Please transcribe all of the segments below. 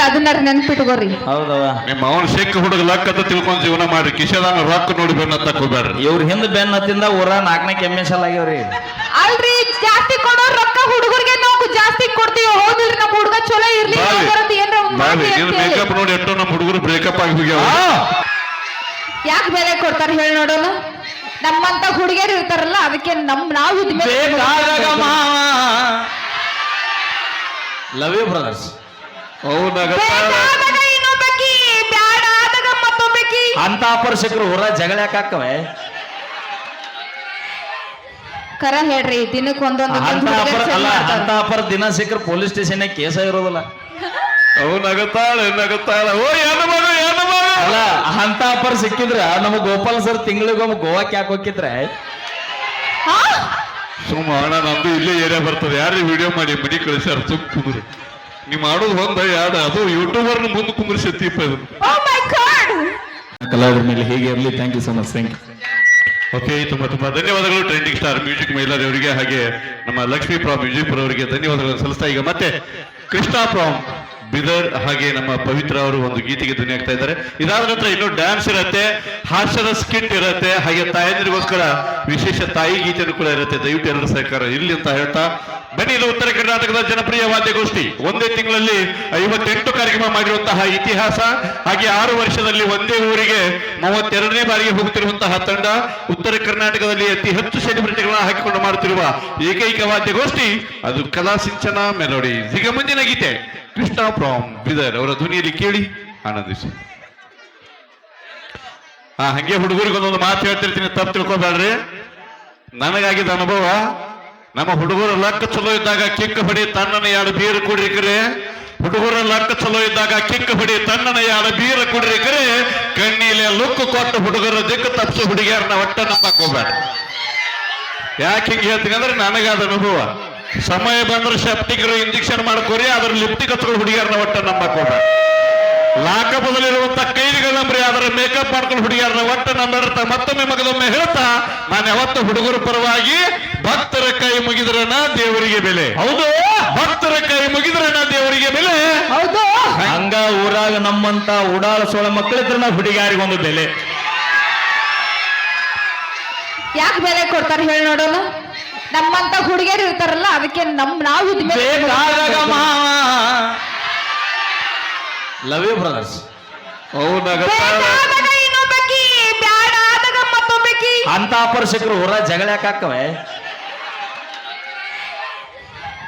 ಗೊತ್ತಿಲ್ಲ ಅದನ್ನ ನೆನ್ಪಿಟ್ಕೋರಿ. ಹೌದವ ನಿಮ್ಮ ಅವನ್ ಸಿಕ್ಕ ಹುಡುಗ ಲಕ್ಕ ಅಂತ ತಿಳ್ಕೊಂಡ್ ಜೀವನ ಮಾಡ್ರಿ ಕಿಶದಾನ ರೊಕ್ಕ ನೋಡಿ ಬೆನ್ನ ತಕೋಬೇಡ್ರಿ ಇವ್ರ ಹಿಂದ ಬೆನ್ನ ಹತ್ತಿಂದ ಊರ ನಾಲ್ಕನೇ ಕೆಮ್ಮೆ ಸಲ ಆಗ್ಯಾವ್ರಿ. ಅಲ್ರಿ ಜಾಸ್ತಿ ಕೊಡೋ ರೊಕ್ಕ ಹುಡುಗರಿಗೆ ನಾವು ಜಾಸ್ತಿ ಕೊಡ್ತೀವಿ. ಹೌದಿಲ್ರಿ ನಮ್ಮ ಹುಡುಗ ಚಲೋ ಇರ್ಲಿ ಬಾವಿ. ಬರೋದು ಏನ್ರ ಒಂದ್ ಬಾವಿ. ಮಾಡ್ಲಿ ನಿನ್ ಅಂತ ಮೇಕಪ್ ನೋಡಿ ಎಷ್ಟೋ ನಮ್ಮ ಹುಡುಗರು ಬ್ರೇಕಪ್ ಆಗಿ ಹೋಗ್ಯಾವ ಯಾಕೆ ಬೆಲೆ ಕೊಡ್ತಾರ ಹೇಳಿ ನೋಡೋಣ. ನಮ್ಮಂತ ಹುಡುಗಿಯರು ಇರ್ತಾರಲ್ಲ ಅದಕ್ಕೆ ನಮ್ ನಾವು ಇದ್ಮೇಲೆ ಬೇಕಾದಾಗ ಮಾವ. ಲವ್ ಯು ಬ್ರದರ್ಸ್ ಅಂತ ಅಪರ್ಶಕರು ಹೊರ ಜಗಳ ಯಾಕಾಕವೆ ಕರ ಹೇಳ್ರಿ ದಿನಕ್ಕೆ ಒಂದೊಂದು ಅಂತ ಅಪರ ಅಲ್ಲ ಅಂತ ಅಪರ ದಿನ ಸಿಕ್ಕರು ಪೊಲೀಸ್ ಸ್ಟೇಷನ್ ಕೇಸ ಇರೋದಿಲ್ಲ. ಅವು ನಗತಾಳ ನಗತಾಳೆ. ಓ ಏನು ಮಗ ಏನು ಮಗ. ಅಲ್ಲ ಅಂತ ಅಪರ ಸಿಕ್ಕಿದ್ರ ನಮ್ಮ ಗೋಪಾಲ ಸರ್ ತಿಂಗಳಿಗೊಮ್ಮೆ ಗೋವಾಕ್ ಯಾಕೆ ಹೋಗಿದ್ರೆ? ಸುಮ್ಮ ಅಣ್ಣ ನಮ್ದು ಇಲ್ಲೇ ಏರಿಯಾ ಬರ್ತದೆ. ಯಾರು ವಿಡಿಯೋ ಮಾಡಿ ಮಡಿ ಕಳಿಸ್ಯಾರ? ಸುಮ್ ಕುಂದ್ರಿ. ನೀವ್ ಮಾಡೋದು ಒಂದ ಯಾಡ ಅದು ಯೂಟ್ಯೂಬರ್ ಮುಂದೆ ಇದು. ಮೈ ಗಾಡ್ ಕಲಾವಿದ್ರ ಮೇಲೆ ಹೀಗೆ ಇರಲಿ? Thank you so much thank you okay ತುಂಬಾ ತುಂಬಾ ಧನ್ಯವಾದಗಳು. ಟ್ರೆಂಡಿಂಗ್ ಸ್ಟಾರ್ ಮ್ಯೂಸಿಕ್ ಮಹಿಳಾರವರಿಗೆ ಹಾಗೆ ನಮ್ಮ ಲಕ್ಷ್ಮೀ ಪ್ರಾಮ್ ಮ್ಯೂಸಿಕ್ ಅವರಿಗೆ ಧನ್ಯವಾದಗಳನ್ನು ಸಲ್ಲಿಸ್ತಾ ಈಗ ಮತ್ತೆ ಕೃಷ್ಣ ಪ್ರಾಮ್ ಬಿದರ್ ಹಾಗೆ ನಮ್ಮ ಪವಿತ್ರ ಅವರು ಒಂದು ಗೀತೆಗೆ ಧ್ವನಿ ಆಗ್ತಾ ಇದ್ದಾರೆ. ಇದಾದ ನಂತರ ಇನ್ನು ಡ್ಯಾನ್ಸ್ ಇರುತ್ತೆ ಹಾಸ್ಯದ ಸ್ಕಿಟ್ ಇರುತ್ತೆ ಹಾಗೆ ತಾಯಂದಿರಿಗೋಸ್ಕರ ವಿಶೇಷ ತಾಯಿ ಗೀತೆಯನ್ನು ಕೂಡ ಇರುತ್ತೆ. ದಯವಿಟ್ಟು ಎಲ್ಲರ ಸಹಕಾರ ಇರ್ಲಿ ಅಂತ ಹೇಳ್ತಾ ಬನ್ನಿ ಉತ್ತರ ಕರ್ನಾಟಕದ ಜನಪ್ರಿಯ ವಾದ್ಯಗೋಷ್ಠಿ. ಒಂದೇ ತಿಂಗಳಲ್ಲಿ ಐವತ್ತೆಂಟು ಕಾರ್ಯಕ್ರಮ ಮಾಡಿರುವಂತಹ ಇತಿಹಾಸ, ಹಾಗೆ ಆರು ವರ್ಷದಲ್ಲಿ ಒಂದೇ ಊರಿಗೆ ಮೂವತ್ತೆರಡನೇ ಬಾರಿಗೆ ಹೋಗುತ್ತಿರುವಂತಹ ತಂಡ, ಉತ್ತರ ಕರ್ನಾಟಕದಲ್ಲಿ ಅತಿ ಹೆಚ್ಚು ಸೆಲೆಬ್ರಿಟಿಗಳನ್ನ ಹಾಕಿಕೊಂಡು ಮಾಡುತ್ತಿರುವ ಏಕೈಕ ವಾದ್ಯಗೋಷ್ಠಿ, ಅದು ಕಲಾ ಸಿಂಚನ ಮೆಲೋಡಿ. ಈಗ ಮುಂದಿನ ಗೀತೆ, ಕೃಷ್ಣ ಪ್ರಾಮ್ ಬಿದರ್ ಅವರ ಧ್ವನಿಯಲ್ಲಿ ಕೇಳಿ ಆನಂದಿಸಿ. ಹಾ ಹಂಗೆ ಹುಡುಗರಿಗೆ ಒಂದೊಂದು ಮಾತು ಹೇಳ್ತಿರ್ತೀನಿ, ತಪ್ಪು ತಿಳ್ಕೊಬೇಡ್ರಿ. ನನಗಾಗಿದ್ದ ಅನುಭವ ನಮ್ಮ ಹುಡುಗರು ಲಕ್ಕ ಚಲೋ ಇದ್ದಾಗ ಕಿಕ್ಕ ಹೊಡಿ, ತಣ್ಣನ ಎರಡು ಬೀರು ಕುಡಿರಿಕರೆ ಹುಡುಗರ ಲಕ್ಕ ಚಲೋ ಇದ್ದಾಗ ಕಿಕ್ಕ ಹೊಡಿ, ತಣ್ಣನ ಎರಡು ಬೀರು ಕುಡಿರಿಕರೆ ಕಣ್ಣೀಲೆ ಲುಕ್ಕು ಕೊಟ್ಟು ಹುಡುಗರ ದಿಕ್ಕು ತಪ್ಪಿಸಿ ಹುಡುಗಿಯರನ್ನ ಒಟ್ಟ ನಂಬಕ್ ಹೋಗ್ಬೇಡ ಯಾಕೆ ಹಿಂಗೆ ಹೇಳ್ತೀನಿ ನನಗೆ ನನಗಾದ ಅನುಭವ. ಸಮಯ ಬಂದ್ರೆ ಶಪ್ಟಿಗರು ಇಂಜೆಕ್ಷನ್ ಮಾಡ್ಕೊರಿ ಅದ್ರ ಲಿಪ್ಟಿಕ್ ಹಚ್ಕೊಂಡು ಹುಡುಗಿಯರನ್ನ ಒಟ್ಟ ನಂಬಕ್ ಹೋಗ್ಬೇಡ ಲಾಕಪದಲ್ಲಿರುವಂತ ಕೈದಿಗಳ ಬರೀ ಅದರ ಮೇಕಪ್ ಮಾಡ್ಕೊಂಡು ಹುಡುಗಿಯರನ್ನ ಒಟ್ಟ ನಂಬಿರ್ತ ಮತ್ತೊಮ್ಮೆ ಮಗದೊಮ್ಮೆ ಹೇಳ್ತಾ ನಾನು ಯಾವತ್ತು ಹುಡುಗರ ಪರವಾಗಿ ಭಕ್ತರ ಕೈ ಮುಗಿದ್ರನ ದೇವರಿಗೆ ಬೆಲೆ. ಹೌದು. ಭಕ್ತರ ಕೈ ಮುಗಿದ್ರನ ದೇವರಿಗೆ ಬೆಲೆ. ಹೌದು. ಹಂಗ ಊರಾಗ ನಮ್ಮಂತ ಉಡಾಳ ಸೋಳ ಮಕ್ಕಳಿದ್ರ ಹುಡುಗಿಯಾರಿಗೊಂದು ಹುಡುಗಾರಿಗೆ ಒಂದು ಬೆಲೆ. ಯಾಕೆ ಬೆಲೆ ಕೊಡ್ತಾರೆ ಹೇಳಿ ನೋಡೋಣ? ನಮ್ಮಂತ ಹುಡುಗಿಯರು ಇರ್ತಾರಲ್ಲ ಅದಕ್ಕೆ ನಮ್ ನಾವು ಲವ್ ಯು ಬ್ರದರ್ಸ್ ಅಂತ ಅಪರ್ಶಕರು ಹೊರ ಜಗಳ ಯಾಕಾಕವೆ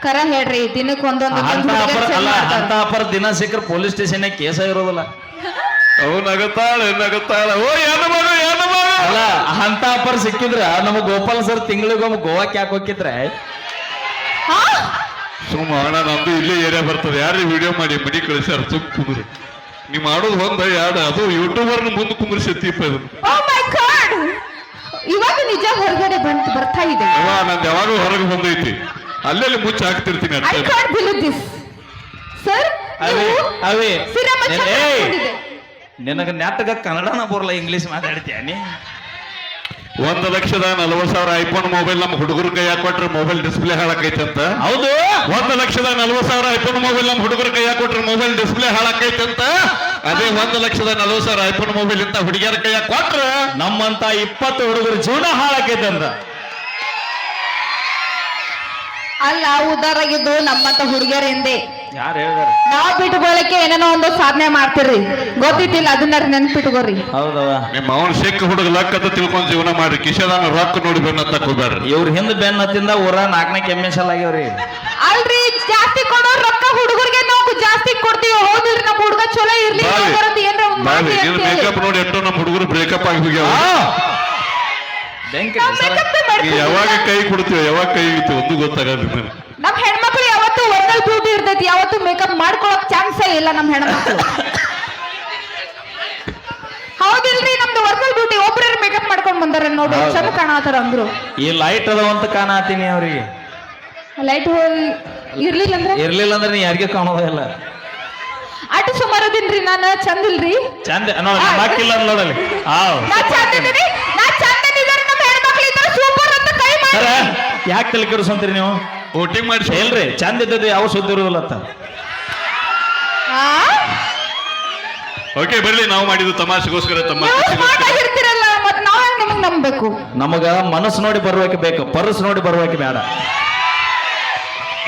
ಕರ ಹೇಳ್ರಿ ದಿನಕ್ಕೆ ಒಂದೊಂದು ಅಂತ ಅಪರ ಅಲ್ಲ ಅಂತ ಅಪರ ದಿನ ಸಿಕ್ಕರು ಪೊಲೀಸ್ ಸ್ಟೇಷನ್ ಕೇಸ ಇರೋದಿಲ್ಲ. ಅವು ನಗತಾಳೆ ನಗತಾಳ ಓ ಏನು ಮಗ ಏನು ಮಗ. ಅಲ್ಲ ಅಂತ ಅಪರ ಸಿಕ್ಕಿದ್ರ ನಮ್ಮ ಗೋಪಾಲ್ ಸರ್ ತಿಂಗಳಿಗೊಮ್ಮೆ ಗೋವಾಕ್ಕೆ ಯಾಕೆ ಹೋಗಿದ್ರೆ? ಸುಮ್ಮ ಅಣ್ಣ ನಮ್ದು ಇಲ್ಲೇ ಏರಿಯಾ ಬರ್ತದೆ. ಯಾರು ವಿಡಿಯೋ ಮಾಡಿ ಮನಿ ಕಳಿಸ್ಯಾರ? ಸುಮ್ ಕುಂದ್ರಿ. ನೀವ್ ಮಾಡೋದು ಒಂದ ಯಾಡ ಅದು ಯೂಟ್ಯೂಬರ್ ಮುಂದೆ ಕುಂದ್ರಿಸತ್ತೀಪ ಇದು ಓ ಮೈ ಗಾಡ್ ಇವಾಗ ನಿಜ ಹೊರಗಡೆ ಬಂತ ಬರ್ತಾ ಇದೆ. ಅವ ನಂದು ಯಾವಾಗಲೂ ಹೊರಗೆ ಬಂದೈತಿ. ಅಲ್ಲೆಲ್ಲಿ ಮುಚ್ಚಿ ಹಾಕ್ತಿರ್ತೀನಿ ಐ ಅಷ್ಟೇ ಕಾಂಟ್ ಬಿಲೀವ್ ದಿಸ್ ಸರ್ ಅವೇ ಅವೇ ನಿನಗ ನೆಟ್ಟಗ ಕನ್ನಡನ ಬರಲ್ಲ ಇಂಗ್ಲಿಷ್ ಮಾತಾಡ್ತೀಯ ನೀ? ಒಂದು ಲಕ್ಷದ ನಲವತ್ ಸಾವಿರ ಐಫೋನ್ ಮೊಬೈಲ್ ನಮ್ಮ ಹುಡುಗರ ಕೈ ಕೊಟ್ರೆ ಮೊಬೈಲ್ ಡಿಸ್ಪ್ಲೇ ಹಾಳಾಕೈತೆ ಅಂತ ಹೌದು. ಒಂದು ಲಕ್ಷದ ನಲವತ್ ಸಾವಿರ ಐಫೋನ್ ಮೊಬೈಲ್ ನಮ್ಮ ಹುಡುಗರ ಕೈ ಕೊಟ್ರೆ ಮೊಬೈಲ್ ಡಿಸ್ಪ್ಲೇ ಹಾಳಾಕೈತಂತ? ಅಂತ ಅದೇ ಒಂದು ಲಕ್ಷದ ನಲವತ್ ಸಾವಿರ ಐಫೋನ್ ಮೊಬೈಲ್ ಇಂತ ಹುಡುಗಿಯರ ಕೈ ಹಾಕೊಟ್ರೆ ನಮ್ಮಂತ ಇಪ್ಪತ್ತು ಹುಡುಗರ ಜೀವನ ಹಾಳಾಕೈತಂತ. ಅಂತ ಅಲ್ಲ ಉದಾರಾಗಿದ್ದು ನಮ್ಮಂತ ಹುಡುಗಿಯರ ಹಿಂದೆ ಯಾರು ಹೇಳಿದಾರೆ? ನಾವ್ ಬಿಟ್ಕೊಳ್ಳಕ್ಕೆ ಏನೇನೋ ಒಂದು ಸಾಧನೆ ಮಾಡ್ತೀರಿ ಗೊತ್ತಿತ್ತಿಲ್ಲ ಅದನ್ನ ನೆನ್ಪಿಟ್ಕೋರಿ ಹೌದವ ನಿಮ್ಮ ಅವನ್ ಸಿಕ್ಕ ಹುಡುಗ ಲಕ್ಕ ಅಂತ ತಿಳ್ಕೊಂಡ್ ಜೀವನ ಮಾಡ್ರಿ. ಕಿಶದಾನ ರೊಕ್ಕ ನೋಡಿ ಬೆನ್ನ ತಕ್ಕೋಬೇಡ್ರಿ ಇವ್ರ ಹಿಂದ್ ಬೆನ್ನ ಹತ್ತಿಂದ ಊರ ನಾಲ್ಕನೇ ಕೆಮ್ಮೆ ಸಲ ಆಗ್ಯಾವ್ರಿ. ಅಲ್ರಿ ಜಾಸ್ತಿ ಕೊಡೋ ರೊಕ್ಕ ಹುಡುಗರಿಗೆ ನಾವು ಜಾಸ್ತಿ ಕೊಡ್ತೀವಿ? ಹೌದಿಲ್ರಿ ನಮ್ಮ ಹುಡುಗ ಚಲೋ ಇರ್ಲಿ ಬಾವಿ. ಬರೋದು ಏನ್ರ ಒಂದ್ ಬಾವಿ. ಮಾಡ್ಲಿ ನಿನ್ ಅಂತ ಹೇಳಿ. ಮೇಕಪ್ ನೋಡಿ ಎಷ್ಟೋ ನಮ್ಮ ಹುಡುಗರು ಬ್ರೇಕಪ್ ಆಗಿ ಹೋಗ್ಯಾವ ಬೆಂಕಿ ನಾವ್ makeup ಮಾಡ್ತೀವಿ. ಯಾವಾಗ ಕೈ ಕೊಡ್ತೀವಿ ಯಾವಾಗ ಕೈ ಇಡ್ತೀವಿ ಒಂದು ಗೊತ್ತಾಗಲ್ಲ ಹೆಣ್ಮಕ್ಳು ಯಾವತ್ತು ಒರಿಜಿನಲ್ ಬ್ಯೂಟಿ ಇರ್ತೈತಿ ಯಾವತ್ತು ಮೇಕಪ್ ಮಾಡ್ಕೊಳಕ್ ಚಾನ್ಸೇ ಇಲ್ಲ ನಮ್ ಹೆಣ್ಮಕ್ಳು. ಹೌದಿಲ್ರಿ ನಮ್ದು ವರ್ಕಲ್ ಬ್ಯೂಟಿ ಒಬ್ರ ಮೇಕಪ್ ಮಾಡ್ಕೊಂಡ್ ಬಂದಾರ ನೋಡಿ ಹೌದು. ಚಂದ ಕಾಣತಾರ ಅಂದ್ರು. ಈ ಲೈಟ್ ಅದಾವಂತ ಕಾಣತೀನಿ ಅವ್ರಿಗೆ. ಲೈಟ್ ಹೋಗಿ ಇರ್ಲಿಲ್ಲ ಅಂದ್ರೆ? ಇರ್ಲಿಲ್ಲ ಅಂದ್ರೆ ನೀ ಯಾರಿಗೆ ಕಾಣೋದೇ ಇಲ್ಲ. ಅటు ಸುಮಾರದಿನ್ರಿ ನಾನು ಚಂದ ಇಲ್ರಿ? ಚಂದ ನೋಡಿ ಬಾಕಿಲ್ಲ ಅಂತ ನೋಡಲಿ ಹಾವ್ ನಾ ಚಂದ ಇದೀನಿ ನಾ ಚಂದ ಇದ್ದಾರೆ ನಮ್ಮ ಹೆಣ್ಮಕ್ಳು ಇದ್ದಾರೆ ಸೂಪರ್ ಅಂತ ಕೈ ಮಾಡಿ. ಸರ ಯಾಕೆ ತಲೆ ಕೆಡಿಸ್ಕೊಂತೀರಿ ನೀವು? ವೋಟಿಂಗ್ ಮಾಡಿಸಿ. ಹೇಳ್ರಿ ಚಂದ ಇದ್ದದ್ದು ಯಾವ ಸುದ್ದಿ ಇರುದಿಲ್ಲ ಅಂತ? ಓಕೆ ಬರ್ಲಿ ನಾವು ಮಾಡಿದ್ದು ತಮಾಷೆಗೋಸ್ಕರ ತಮ್ಮ ನೀವು ಸ್ಮಾರ್ಟ್ ಖುಷಿಗೋಸ್ಕರ ಆಗಿರ್ತೀರಲ್ಲ ಮತ್ ನಾವ್ ಹೆಂಗ್ ನಿಮಗ್ ನಂಬೇಕು ನಮಗ ಮನಸ್ಸು ನೋಡಿ ಬರುವಾಕೆ ಬೇಕು ಪರ್ಸ್ ನೋಡಿ ಬರುವಾಕೆ ಬೇಡ.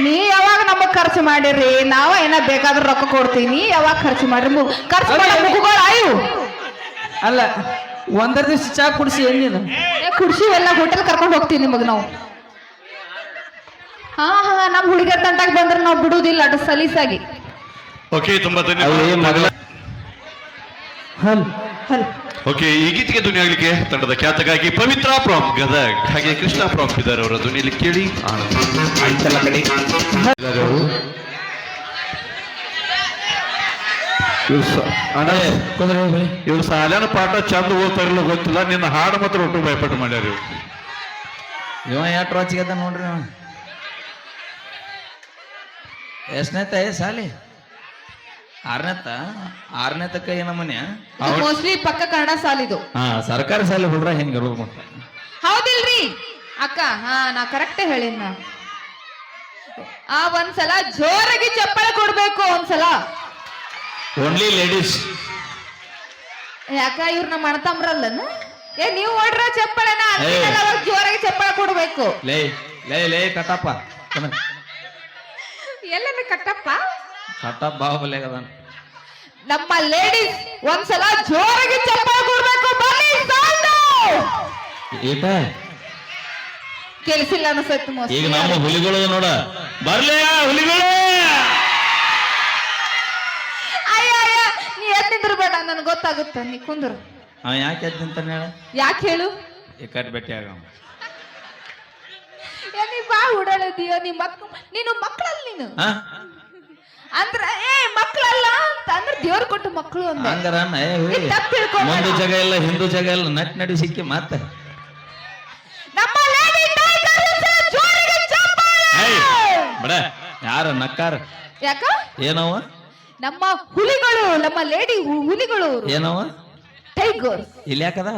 ನೀ ಯಾವಾಗ ನಮಗ್ ಖರ್ಚು ಮಾಡಿರಿ ನಾವ ಏನ ಬೇಕಾದ್ರೂ ರೊಕ್ಕ ಕೊಡ್ತೀನಿ ಯಾವಾಗ ಖರ್ಚು ಮಾಡ್ರಿ? ಮು- ಖರ್ಚು ಮಾಡೋ ಮುಖಗಳು ಆಯು. ಅಲ್ಲ ಒಂದರ ದಿವಸ ಚಾ ಕುಡಿಸಿ ನೀನು? ಏ, ಕುಡ್ಸಿವೆಲ್ಲ ಹೋಟೆಲ್ ಕರ್ಕೊಂಡು ಹೋಗ್ತೀವಿ ನಿಮಗ್ ನಾವು. ಹಾ ಹಾ ನಮ್ ಹುಡುಗರ ತಂಟಾಗ ಬಂದ್ರೆ ನಾವು ಬಿಡುದಿಲ್ಲ ಅಷ್ಟು ಸಲೀಸಾಗಿ. ಓಕೆ ತುಂಬಾ ಧನ್ಯವಾದ. ಮಗಳ? ಹಲ್. ಹಲ್. ಓಕೆ ಈ ಗೀತೆಗೆ ಧ್ವನಿ ಆಗ್ಲಿಕ್ಕೆ ತಂಡದ ಖ್ಯಾತಗಾಗಿ ಪವಿತ್ರ ಪ್ರಾಮ್ ಗದಗ್. ಹಾಗೆ ಕೃಷ್ಣ ಪ್ರಾಮ್ ಇದ್ದಾರೆ ಅವರ ಧ್ವನಿಯಲ್ಲಿ ಕೇಳಿ. ಇವ್ರು ಸಾಲ್ಯಾನ ಪಾಠ ಚಂದ ಓದ್ತಾರಿಲ್ಲ ಗೊತ್ತಿಲ್ಲ. ನಿನ್ನ ಹಾಡು ಮಾತ್ರ ಒಟ್ಟು ಭಯಪಟ್ಟು ಮಾಡ್ಯಾರ ಇವ್ರು. ಇವ ಎಷ್ಟು ರೋಚಿಗೆ ನೋಡ್ರಿ ಎಷ್ಟನೇತ ಸಾಲಿ? ಆರನೇತ ಆರನೇತಕ್ಕ ಏನಮ್ಮನ್ಯ ಮೋಸ್ಟ್ಲಿ ಪಕ್ಕ ಕನ್ನಡ ಸಾಲಿದು. ಹಾ ಸರ್ಕಾರಿ ಸಾಲಿ ಹುಡ್ರ ಹೆಂಗ ಹೌದಿಲ್ರಿ? ಅಕ್ಕ ಹಾ ನಾ ಕರೆಕ್ಟ್ ಹೇಳಿನ ಆ ಒಂದ್ಸಲ ಜೋರಾಗಿ ಚಪ್ಪಳ ಕೊಡ್ಬೇಕು ಒಂದ್ಸಲ. ಓನ್ಲಿ ಲೇಡೀಸ್ ಯಾಕ ಇವ್ರ ನಮ್ಮ ಅಣ್ಣತಮ್ರಲ್ಲ ಏ ನೀವು ಹೊಡ್ರ ಚಪ್ಪಳನ. ಜೋರಾಗಿ ಚಪ್ಪಳ ಕೊಡ್ಬೇಕು. ಲೇ ಲೇ ಲೇ ಕಟ್ಟಪ್ಪ ಎಲ್ಲನ ಕಟ್ಟಪ್ಪ? ಕಟ್ಟಪ್ಪ ಬಾಹುಬಲಿ ಅದಾನ. ನಮ್ಮ ಲೇಡೀಸ್ ಒಂದ್ಸಲ ಜೋರಾಗಿ ಚಪ್ಪಳ ಕೊಡ್ಬೇಕು. ಬನ್ನಿ ಸೌಂಡು ಈಟ ಕೆಲ್ಸಿಲ್ಲ ಅನ್ಸತ್ ಈಗ ನಮ್ಮ ಹುಲಿಗಳು ನೋಡ. ಬರ್ಲೇ ಹುಲಿಗಳು! ಅಯ್ಯ ಅಯ್ಯ ನೀ ಎದ್ದಿದ್ರು ಬೇಡ ನನ್ಗೆ ಗೊತ್ತಾಗುತ್ತೆ. ನೀ ಕುಂದ್ರು. ಅವ ಯಾಕೆ ಎದ್ದಿಂತಾನೆ ಹೇಳ? ಯಾಕೆ ಹೇಳು? ಈ ಕಟ್ ಭೇಟಿ ಆಗ ಏ ನೀ ಮಕ್ ನೀನು ಮಕ್ಕಳಲ್ಲ ನೀನು. ಹಾ ಅಂದ್ರ ಏ ಮಕ್ಕಳಲ್ಲ ಅಂತ ಅಂದ್ರೆ ದೇವ್ರ ಕೊಟ್ಟು ಮಕ್ಕಳು ಅಂದ. ಹಂಗಾರ ಅಣ್ಣ, ಏ ಹುಲಿ. ನೀ ತಪ್ಪ್ ತಿಳ್ಕೊಂಬೇಡ. ಮುಂದು ಜಾಗ ಇಲ್ಲ ಹಿಂದೂ ಜಗ ಇಲ್ಲ ನಟ್ ನಡಿ ಸಿಕ್ಕಿ ಮಾತ. ನಮ್ಮ lady tigers ಜೋರಿಗೆ ಚಪ್ಪಾಳೆ! ಬಡ ಯಾರ ನಕ್ಕಾರ? ಯಾಕ? ಏನವ ನಮ್ಮ ಹುಲಿಗಳು ನಮ್ಮ ಲೇಡಿ ಹುಲಿಗಳು ಏನವ ಟೈಗರ್ ಇಲ್ಲಿ ಯಾಕದ?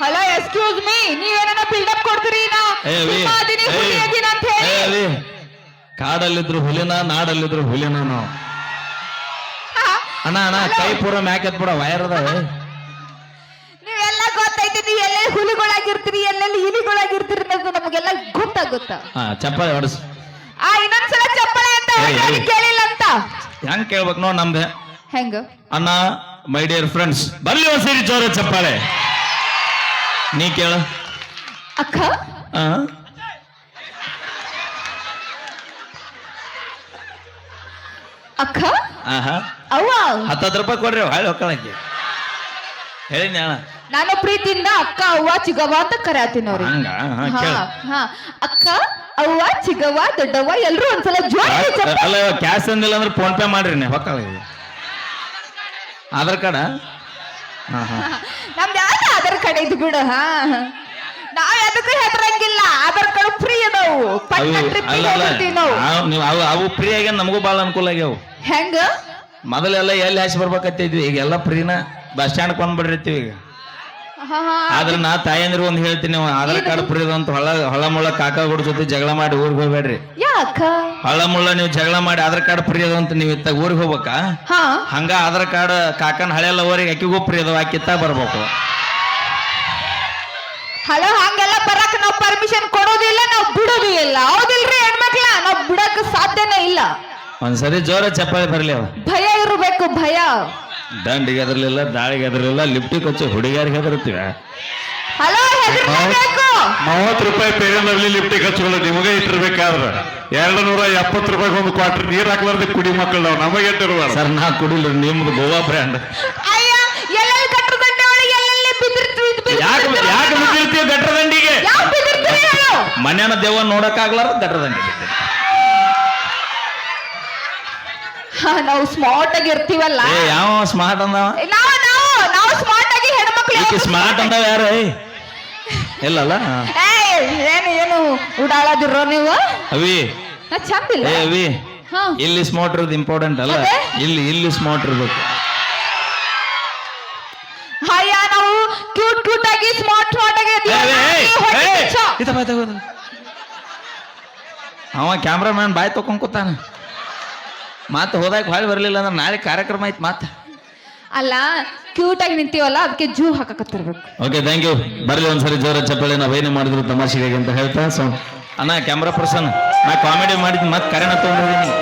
ಹಲೋ ಎಕ್ಸ್ಕ್ಯೂಸ್ ಮೀ ನೀವೇನ ಬಿಲ್ಡಪ್ ಕೊಡ್ತೀರಿ ನಾ ಏ ಅದೀನಿ, ಹುಲಿ ಅದೀನಿ ಅಂತ ಹೇಳಿ. ಕಾಡಲ್ಲಿದ್ರು ಹುಲಿನ ನಾಡಲ್ಲಿದ್ರು ಹುಲಿನ ನಾವು. ಅಣ್ಣ ಅಣ್ಣ ಕೈ ಪೂರ ಮ್ಯಾಕ್ ಎತ್ಬಿಡ ವೈರ್ ಅದಾವೆ. ನೀವೆಲ್ಲ ಗೊತ್ತೈತಿ ನೀವು ಎಲ್ಲೆಲ್ಲಿ ಹುಲಿಗಳಾಗಿರ್ತೀರಿ ಎಲ್ಲೆಲ್ಲಿ ಇಲಿಗಳಾಗಿರ್ತೀರಿ ಅನ್ನೋದು ನಮಗೆಲ್ಲ ಗೊತ್ತಾಗುತ್ತ? ಹಾ ಚಪ್ಪಾಳೆ ಹೊಡಸ್. ಆ ಇನ್ನೊಂದ್ಸಲ ಚಪ್ಪಳೆ ಅಂತ ಏ. ಕೇಳಿಲ್ಲ ಅಂತ? ಹೆಂಗ್ ಕೇಳ್ಬೇಕು ನೋಡ್ ನಮ್ದೆ? ಹೆಂಗ? ಅಣ್ಣ ಮೈ ಡಿಯರ್ ಫ್ರೆಂಡ್ಸ್ ಬರ್ಲಿ ಒಂದ್ ಸೇರಿ ಜೋರ ಚಪ್ಪಾಳೆ. ನೀ ಕೇಳ. ಅಕ್ಕ? ಆ? ಅಕ್ಕ? ಆಹಾ. ಅವ್ವ? ಹತ್ತತ್ತು ರೂಪಾಯಿ ಕೊಡ್ರಿ ಹಾಳೆ ಹೊಕ್ಕಳಕ್ಕೆ. ಹೇಳಿ ಅಣ್ಣ ನಾನು ಪ್ರೀತಿಯಿಂದ ಅಕ್ಕ ಅವ್ವ ಚಿಗವ್ವ ಅಂತ ಕರೆಯತ್ತೀನಿ ಅವ್ರಿ ಹಂಗ? ಹಾ, ಹಾ ಕೇಳು. ಹಾ. ಅಕ್ಕ ಅವ್ವ ಚಿಗವ್ವ ದೊಡ್ಡವ್ವ ಎಲ್ರು ಒಂದ್ಸಲ ಅಲ್ಲ ಕ್ಯಾಶ್ ಅಂದಿಲ್ಲ ಅಂದ್ರೆ ಫೋನ್ ಪೇ ಮಾಡ್ರಿ ನೀವು ಹೊಕ್ಕಳ ಆಧಾರ್ ಕಾರ್ಡ? ಹಾ ಹಾ. ನಮ್ದು ಯಾವ್ದು ಇದು ಬಿಡು ಹಾ? ನಾವ್ ಎದಕ್ಕೂ ಹೆದರಂಗಿಲ್ಲ. ಆಧಾರ್ ಕಾರ್ಡ್ ಫ್ರೀ ಅದಾವು. ಪಟ್ಟ ಟ್ರಿಪ್ ಹೋಗ್ತೀವಿ ನಾವು. ನೀವು ಅವು ಅವು ಫ್ರೀ ಆಗ್ಯಾನ ನಮಗೂ ಭಾಳ ಅನುಕೂಲ ಆಗ್ಯಾವ. ಹೆಂಗ? ಮೊದಲೆಲ್ಲ ಎಲ್ಲಿ ಹಾಸಿ ಬರ್ಬೇಕತ್ತಿದ್ವಿ ಈಗ ಎಲ್ಲ ಫ್ರೀನ ಬಸ್ ಸ್ಟ್ಯಾಂಡ್ ಬಂದ್ಬಿಡಿರ್ತೀವಿ ಈಗ. ಆದ್ರೆ ನಾ ತಾಯಂದ್ರು ಒಂದ್ ಹೇಳ್ತೀನಿ ನೀವು ಆಧಾರ್ ಕಾರ್ಡ್ ಫ್ರೀ ಅಂತ ಹೊಳ ಹೊಳ ಮುಳ್ಳ ಕಾಕಾಗೋಡ್ ಜೊತೆ ಜಗಳ ಮಾಡಿ ಊರಿಗೆ ಹೋಗ್ಬೇಡ್ರಿ. ಯಾಕ? ಹೊಳ ಮುಳ್ಳ ನೀವು ಜಗಳ ಮಾಡಿ ಆಧಾರ್ ಕಾರ್ಡ್ ಫ್ರೀ ಅದ ಅಂತ ನೀವು ಇತ್ತ ಊರಿಗೆ ಹೋಗ್ಬೇಕಾ? ಹಾ. ಹಂಗ ಆಧಾರ್ ಕಾರ್ಡ್ ಕಾಕನ ಹಳೆಲ್ಲ ಊರಿಗೆ ಅಕ್ಕಿಗೂ ಫ್ರೀ ಅದಾವ ಆಕಿತ್ತ ಬರ್ಬೇಕು. ಹಲೋ ಹಂಗೆಲ್ಲ ಬರಕ್ ನಾವು ಪರ್ಮಿಷನ್ ಕೊಡೋದಿಲ್ಲ ನಾವು ಬಿಡೋದು ಇಲ್ಲ ಹೌದಿಲ್ರಿ ಹೆಣ್ಮಕ್ಳ? ನಾವು ಬಿಡಕ್ ಸಾಧ್ಯನೇ ಇಲ್ಲ. ಒಂದ್ಸರಿ ಜೋರ ಚಪ್ಪಾಳೆ ಬರ್ಲಿ ಅವ ಭಯ ಇರಬೇಕು ಭಯ. ದಂಡಿಗೆ ಹೆದರ್ಲಿಲ್ಲ ದಾಳಿಗೆ ಹೆದರ್ಲಿಲ್ಲ ಲಿಫ್ಟಿಗೆ ಹಚ್ಚಿ ಹುಡುಗಿಯರಿಗೆ ಹೆದರ್ತೀವ ಹಲೋ ಹೆದರ್ಬೇಕು ಮೂವತ್ತು ರೂಪಾಯಿ ಪೇರನಲ್ಲಿ ಲಿಫ್ಟಿಗೆ ಹಚ್ಕೊಳ್ಳೋ ನಿಮಗೆ ಇಟ್ಟಿರ್ಬೇಕಾದ್ರೆ ಎರಡು ನೂರ ಎಪ್ಪತ್ತು ರೂಪಾಯಿ ಒಂದು ಕ್ವಾರ್ಟರ್ ನೀರು ಹಾಕ್ಲಾರ್ದೆ ಕುಡಿ ಮಕ್ಕಳು ನಾವು ನಮಗೆ ಇಟ್ಟಿರುವಾರ ಸರ್ ನಾ ಕುಡಿಲ್ರಿ ನಿಮ್ದು ಗೋವಾ ಬ್ರ್ಯಾಂಡ್. ಅಯ್ಯ ಎಲ್ಲೆಲ್ಲಿ ಕಟ್ಟಡ ದಂಡೆ ಒಳಗೆ ಎಲ್ಲೆಲ್ಲಿ ಬಿದ್ದಿರ್ತೀವಿ ಯಾಕೆ ಯಾಕೆ ಬಿದ್ದಿರ್ತೀವಿ ಗಟ್ರ ದಂಡಿಗೆ ಯಾವ ಬಿದ್ದಿರ್ತೀವಿ ಹೇಳು ಮನ್ಯಾನ ದೇವ ನೋಡಕ್ಕಾಗ್ಲಾರ ದಟ್ಟರ ಹಾ, ನಾವು ಸ್ಮಾರ್ಟ್ ಆಗಿ ಇರ್ತೀವಲ್ಲ. ಏ ಯಾವ ಸ್ಮಾರ್ಟ್ ಅಂದವ? ನಾವು ನಾವು ನಾವು ಸ್ಮಾರ್ಟ್ ಆಗಿ ಹೆಣ್ಮಕ್ಳು ಈಕಿ ಸ್ಮಾರ್ಟ್ ಅಂದವ ಯಾರು? ಏ? ಇಲ್ಲಲ್ಲ? ಏಯ್, ಏನು ಏನು ಉಡಾಳದಿರೋ ನೀವು? ಅವಿ. ನಾ ಚಂದಿಲ್ಲ. ಏ ಅವಿ. ಹಾ. ಇಲ್ಲಿ ಸ್ಮಾರ್ಟ್ ಇರೋದು ಇಂಪಾರ್ಟೆಂಟ್ ಅಲ್ಲ. ಅದೇ? ಇಲ್ಲಿ ಇಲ್ಲಿ ಸ್ಮಾರ್ಟ್ ಇರ್ಬೇಕು ಅಯ್ಯ ನಾವು ಕ್ಯೂಟ್ ಕ್ಯೂಟ್ ಆಗಿ ಸ್ಮಾರ್ಟ್ ಸ್ಮಾರ್ಟ್ ಆಗಿ ಏ, ಇದ್ದೀವಿ. ಏ, ಏ, ಈ ಇತ ಬಾಯ್ ತಗೋದು ಅವ ಕ್ಯಾಮ್ರಾಮ್ಯಾನ್ ಬಾಯ್ ತಕೊಂಡ್ ಕೂತಾನ. ಮತ್ತೆ ಹೋದಾಗ ಹೊಳ್ಳಿ ಬರಲಿಲ್ಲ ಅಂದ್ರೆ ನಾಳೆ ಕಾರ್ಯಕ್ರಮ ಐತ್ ಮಾತು ಅಲ್ಲ ಕ್ಯೂಟ್ ಆಗಿ ನಿಂತೀವಲ್ಲ ಅದಕ್ಕೆ ಜೂ ಹಾಕಕತ್ತಿರ್ಬೇಕು. ಓಕೆ ಥ್ಯಾಂಕ್ ಯು ಬರಲಿ ಒಂದ್ಸರಿ ಜೋರ ಚಪ್ಪಾಳೆ ನಾವು ಏನೇ ಮಾಡಿದ್ರು ತಮಾಷೆಗೆ ಅಂತ ಹೇಳ್ತಾ ಸೊ ಅಣ್ಣ ಕ್ಯಾಮ್ರಾ ಪರ್ಸನ್. ನಾ ಕಾಮಿಡಿ ಮಾಡಿದ್ ಮತ್ತೆ ಕರೆನ ತೊಗೊಂಡಿದ್ದೀನಿ.